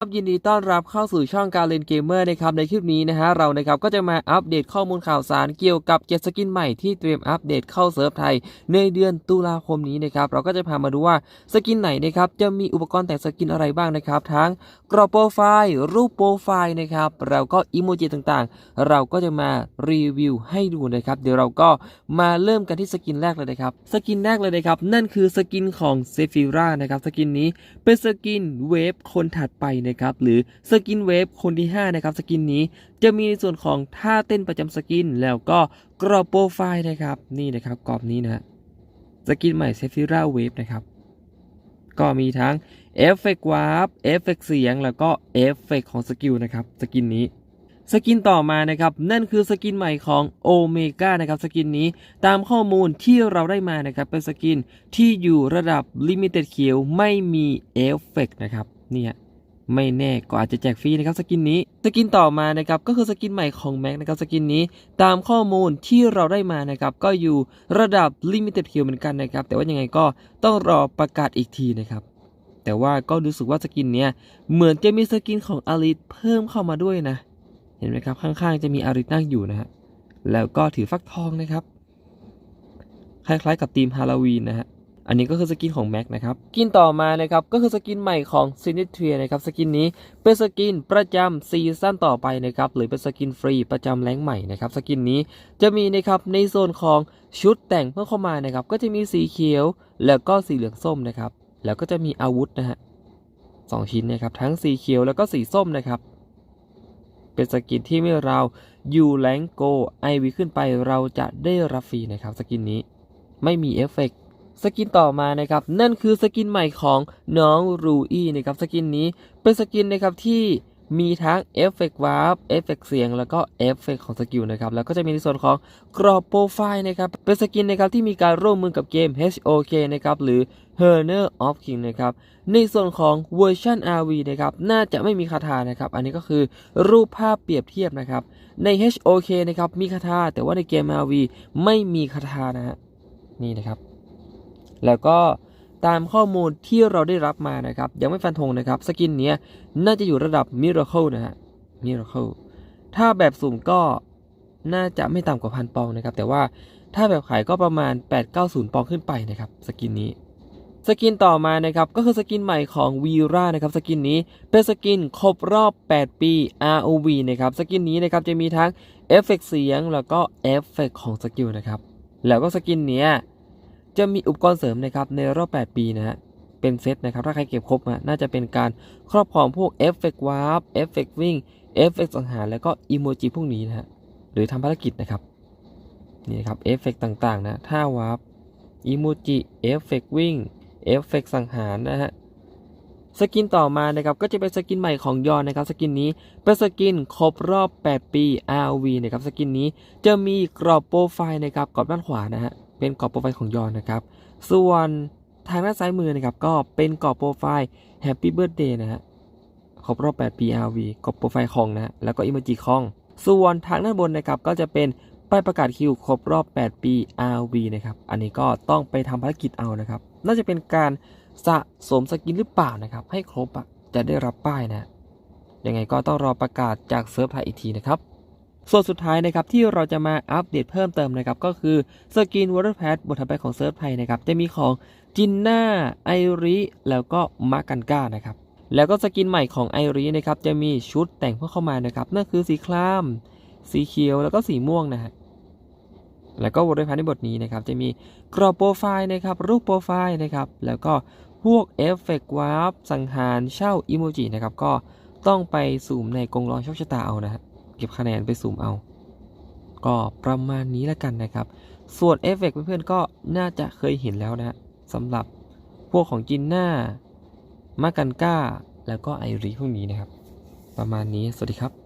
ครับยินดีต้อนรับเข้าสู่ช่องการเล่นเกมเมอร์นะครับในคลิปนี้นะฮะเรานะครับก็จะมาอัปเดตข้อมูลข่าวสารเกี่ยวกับเจ็ตสกินใหม่ที่เตรียมอัปเดตเข้าเซิร์ฟไทยในเดือนตุลาคมนี้นะครับเราก็จะพามาดูว่าสกินไหนนะครับจะมีอุปกรณ์แต่งสกินอะไรบ้างนะครับทั้งกรอบโปรไฟล์รูปโปรไฟล์นะครับแล้วก็อิโมจิต่างๆ เราก็จะมารีวิวให้ดูนะครับเดี๋ยวเราก็มาเริ่มกันที่สกินแรกเลยนะครับสกินแรกเลยนะครับนั่นคือสกินของเซฟิร่านะครับสกินนี้เป็นสกินเวฟคนถัดไปนะครับหรือสกินเวฟคนที่5นะครับสกินนี้จะมีในส่วนของท่าเต้นประจำสกิน แล้วก็กรอบโปรไฟล์นะครับนี่นะครับกรอบนี้นะฮะสกินใหม่เซฟิราเวฟนะครับก็มีทั้งเอฟเฟกต์วาร์ปเอฟเฟกต์เสียง แล้วก็เอฟเฟกต์ของสกิลนะครับสกินนี้สกินต่อมานะครับนั่นคือสกินใหม่ของโอเมก้านะครับสกินนี้ตามข้อมูลที่เราได้มานะครับเป็นสกินที่อยู่ระดับลิมิเต็ดเขียวไม่มีเอฟเฟกนะครับเนี่ย ไม่แน่ก็อาจจะแจกฟรีนะครับสกินนี้ สกินต่อมานะครับก็คือสกินใหม่ของแม็กนะครับสกินนี้ตามข้อมูลที่เราได้มานะครับก็อยู่ระดับลิมิเต็ดเขียวเหมือนกันนะครับแต่ว่ายังไงก็ต้องรอประกาศอีกทีนะครับแต่ว่าก็รู้สึกว่าสกินเนี้ยเหมือนจะมีสกินของอาริสเพิ่มเข้ามาด้วยนะ เห็นไหมครับข้างๆจะมีอาริสนั่งอยู่นะฮะแล้วก็ถือฟักทองนะครับ คล้ายๆกับธีมฮาโลวีนนะฮะ อันนี้ก็คือสกินของแม็กนะครับสกินต่อมานะครับก็คือสกินใหม่ของซินิเทียนะครับสกินนี้เป็นสกินประจำซีซั่นต่อไปนะครับหรือเป็นสกินฟรีประจำแรงใหม่นะครับสกินนี้จะมีนะครับในโซนของชุดแต่งเพิ่มเข้ามานะครับก็จะมีสีเขียวแล้วก็สีเหลืองส้มนะครับแล้วก็จะมีอาวุธนะฮะสองชิ้นนะครับทั้งสีเขียวแล้วก็สีส้มนะครับเป็นสกินที่เมื่อเราอยู่แรงโกไอวีขึ้นไปเราจะได้รับฟรีนะครับสกินนี้ไม่มีเอฟเฟกต์ สกินต่อมานะครับนั่นคือสกินใหม่ของน้องรูอี้นะครับสกินนี้เป็นสกินนะครับที่มีทั้งเอฟเฟกต์วาร์ปเอฟเฟกต์เสียง แล้วก็เอฟเฟกต์ของสกิลนะครับ แล้วก็จะมีในส่วนของกรอบโปรไฟล์นะครับ เป็นสกินนะครับที่มีการร่วมมือกับเกม HOK นะครับ หรือ h e r n e r of King นะครับ ในส่วนของเวอร์ชัน RV นะครับ น่าจะไม่มีคาถานะครับ อันนี้ก็คือรูปภาพเปรียบเทียบนะครับ ใน HOK นะครับ มีคาถาแต่ว่าในเกม RV ไม่มีคาถานะฮะ นี่นะครับ แล้วก็ตามข้อมูลที่เราได้รับมานะครับ ยังไม่ฟันธงนะครับ สกินเนี้ยน่าจะอยู่ระดับ Miracle นะฮะ Miracle ถ้าแบบสุ่มก็น่าจะไม่ต่ำกว่าพันปองนะครับ แต่ว่าถ้าแบบขายก็ประมาณ 890 ปองขึ้นไปนะครับสกินนี้ สกินต่อมานะครับก็คือสกินใหม่ของวีรานะครับสกินนี้เป็นสกินครบรอบ 8 ปี ROV นะครับสกินนี้นะครับจะมีทั้งเอฟเฟกต์เสียงแล้วก็เอฟเฟกต์ของสกิลนะครับแล้วก็สกินเนี้ย จะมีอุปกรณ์เสริมนะครับในรอบ 8 ปีนะฮะเป็นเซตนะครับ ถ้าใครเก็บครบอะน่าจะเป็นการครอบครองพวกเอฟเฟกต์วาร์ปเอฟเฟกต์วิ่งเอฟเฟกต์สังหารแล้วก็อิโมจิพวกนี้นะฮะหรือทำภารกิจนะครับนี่นะครับเอฟเฟกต์ต่างๆนะท่าวาร์ปอิโมจิเอฟเฟกต์วิ่งเอฟเฟกต์สังหารนะฮะสกินต่อมานะครับก็จะเป็นสกินใหม่ของยอนนะครับสกินนี้เป็นสกินครบรอบ 8 ปี RV นะครับสกินนี้จะมีกรอบโปรไฟล์นะครับกรอบด้านขวานะฮะ เป็นกรอบโปรไฟล์ของยอนนะครับ ส่วนทางด้านซ้ายมือนะครับก็เป็นกรอบโปรไฟล์ Happy Birthday นะฮะครบรอบ8ปี RV กรอบโปรไฟล์ของนะแล้วก็อิโมจิของ ส่วนทางด้านบนนะครับก็จะเป็นป้ายประกาศคิวครบรอบ 8 ปี RV นะครับ อันนี้ก็ต้องไปทำภารกิจเอานะครับ น่าจะเป็นการสะสมสกินหรือเปล่านะครับ ให้ครบอะจะได้รับป้ายนะ ยังไงก็ต้องรอประกาศจากเซิร์ฟไทยอีกทีนะครับ ส่วนสุดท้ายนะครับที่เราจะมาอัปเดตเพิ่มเติมนะครับก็คือสกินวอเตอร์แพดบทถัดไปของเซิร์ฟไทยนะครับจะมีของจินน่าไอริแล้วก็มากันก้านะครับแล้วก็สกินใหม่ของไอรินะครับจะมีชุดแต่งเพิ่มเข้ามานะครับนั่นคือสีคราม สีเขียวแล้วก็สีม่วงนะฮะแล้วก็วอเตอร์แพดในบทนี้นะครับจะมีกรอบโปรไฟล์นะครับรูปโปรไฟล์นะครับแล้วก็พวกเอฟเฟกต์วาร์ปสังหารเช่าอิโมจินะครับก็ต้องไปสุ่มในกรงล้อโชคชะตาเอานะฮะ เก็บคะแนนไปสุ่มเอา ก็ประมาณนี้แล้วกันนะครับ ส่วนเอฟเฟกต์เพื่อนๆก็น่าจะเคยเห็นแล้วนะฮะสำหรับพวกของจินน่ามากันก้า แล้วก็ไอรีพวกนี้นะครับ ประมาณนี้สวัสดีครับ